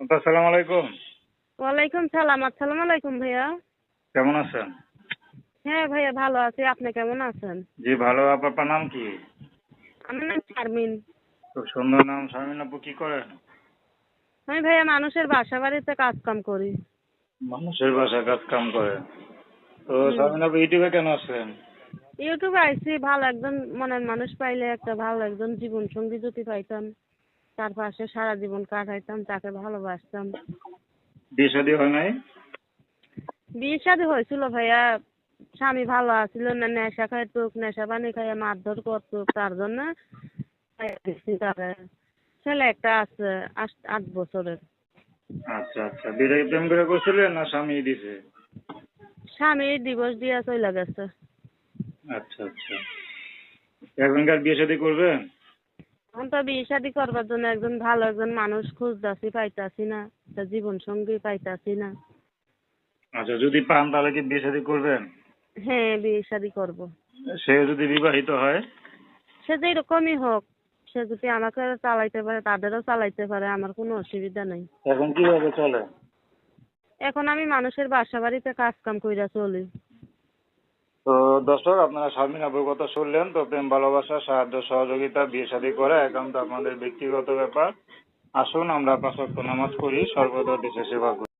আসসালামু আলাইকুম। ওয়ালাইকুম সালাম আসসালামু আলাইকুম ভাইয়া। কেমন আছেন? হ্যাঁ ভাইয়া ভালো আছি। আপনি কেমন আছেন? জি ভালো। আপনার নাম কি? আমার নাম শারমিন। খুব সুন্দর নাম। শামিন আপু কি করেন? আমি ভাইয়া মানুষের বাসা বাড়িতে কাজ কাম করি। মানুষের বাসায় কাজ কাম করে তো শামিন আপু ইউটিউবে কেন আসলেন ইউটিউবে আইসি ভালো একজন মনের মানুষ পাইলে একটা ভালো একজন জীবন সঙ্গী যদি পাইতাম। তার পাশে সারা জীবন কাটাইতাম তাকে ভালোবাসতাম। বিয়ে শাদী হয় নাই? বিয়ে শাদী হয়েছিল ভাইয়া। স্বামী ভালো আছিল না নেশা খাইতো নেশা পানি খাইয়া মারধর করতো তার জন্য। ছেলে একটা আছে আট- আট বছরের। আচ্ছা আচ্ছা। বিয়ে প্রেম করে করছিলেন না স্বামী দিছে? স্বামী ডিভোর্স দিয়া চলে গেছে। আচ্ছা আচ্ছা। এখনকার বিয়ে শাদী করবেন? এখন তো বিয়ে শাদি করবার জন্য একজন ভালো একজন মানুষ খুঁজতাছি পাইতাছি না। একটা জীবন সঙ্গী পাইতাছি না। আচ্ছা যদি পান তাহলে কি বিয়ে শাদী করবেন? হ্যাঁ বিয়ে শাদি করব। সে যদি বিবাহিত হয়? সে যে যেরকমই হোক সে যদি আমাকে চালাইতে পারে তাদেরও চালাইতে পারে আমার কোনো অসুবিধা নেই। এখন কীভাবে চলে? এখন আমি মানুষের বাসা বাড়িতে কাজ কাম কইরা চলি। তো দর্শক, আপনারা আপুর কথা শুনলেন, তো প্রেম, ভালোবাসা, সাহায্য, সহযোগিতা, বিয়ে শাদী করা একান্ত আপনাদের ব্যক্তিগত ব্যাপার। আসুন, আমরা পাঁচ নামাজ পড়ি, সর্বদা দেশের সেবা করি।